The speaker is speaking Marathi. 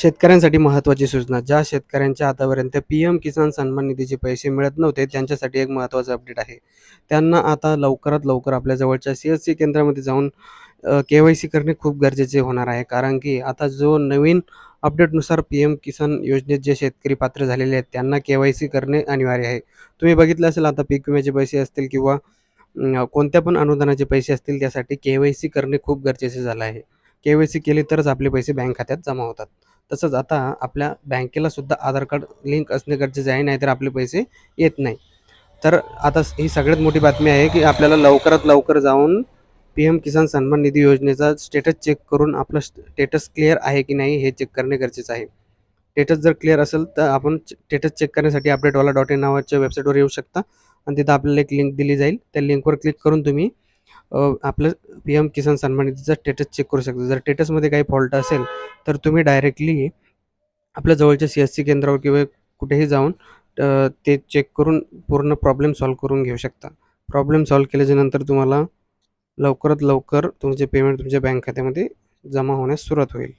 शेतकऱ्यांसाठी महत्त्वाची सूचना. ज्या शेतकऱ्यांच्या आतापर्यंत पी एम किसान सन्मान निधीचे पैसे मिळत नव्हते त्यांच्यासाठी एक महत्त्वाचं अपडेट आहे. त्यांना आता लवकरात लवकर आपल्या जवळच्या सी एस सी केंद्रामध्ये जाऊन के वाय सी करणे खूप गरजेचे होणार आहे. कारण की आता जो नवीन अपडेटनुसार पी एम किसान योजनेत जे शेतकरी पात्र झालेले आहेत त्यांना के वाय सी करणे अनिवार्य आहे. तुम्ही बघितलं असेल आता पीक विम्याचे पैसे असतील किंवा कोणत्या पण अनुदानाचे पैसे असतील त्यासाठी के वाय सी करणे खूप गरजेचे झालं आहे. के वाय सी केली तरच आपले पैसे बँक खात्यात जमा होतात. तसंच आता आपल्या बँकेला सुद्धा आधार कार्ड लिंक असणे गरजेचे आहे नाहीतर आपले पैसे येत नाही. तर आता ही सगळ्यात मोठी बातमी आहे की आपल्याला लवकरात लवकर जाऊन पी एम किसान सन्मान निधी योजनेचा स्टेटस चेक करून आपलं स्टेटस क्लिअर आहे की नाही हे चेक करणे गरजेचं आहे. स्टेटस जर क्लिअर असेल तर आपण स्टेटस चेक करण्यासाठी अपडेटवाला डॉट इन नावाच्या वेबसाईटवर येऊ शकता आणि तिथं आपल्याला एक लिंक दिली जाईल. त्या लिंकवर क्लिक करून तुम्ही आपलं पी एम किसान सन्मान निधीचा स्टेटस चेक करू शकता. जर स्टेटसमध्ये काही फॉल्ट असेल तर तुम्ही डायरेक्टली आपल्या जवळच्या सी एस सी केंद्रावर किंवा कुठेही जाऊन ते चेक करून पूर्ण प्रॉब्लेम सॉल्व करून घेऊ शकता. प्रॉब्लेम सॉल्व केल्याच्यानंतर तुम्हाला लवकरात लवकर तुमचे पेमेंट तुमच्या बँक खात्यामध्ये जमा होण्यास सुरुवात होईल.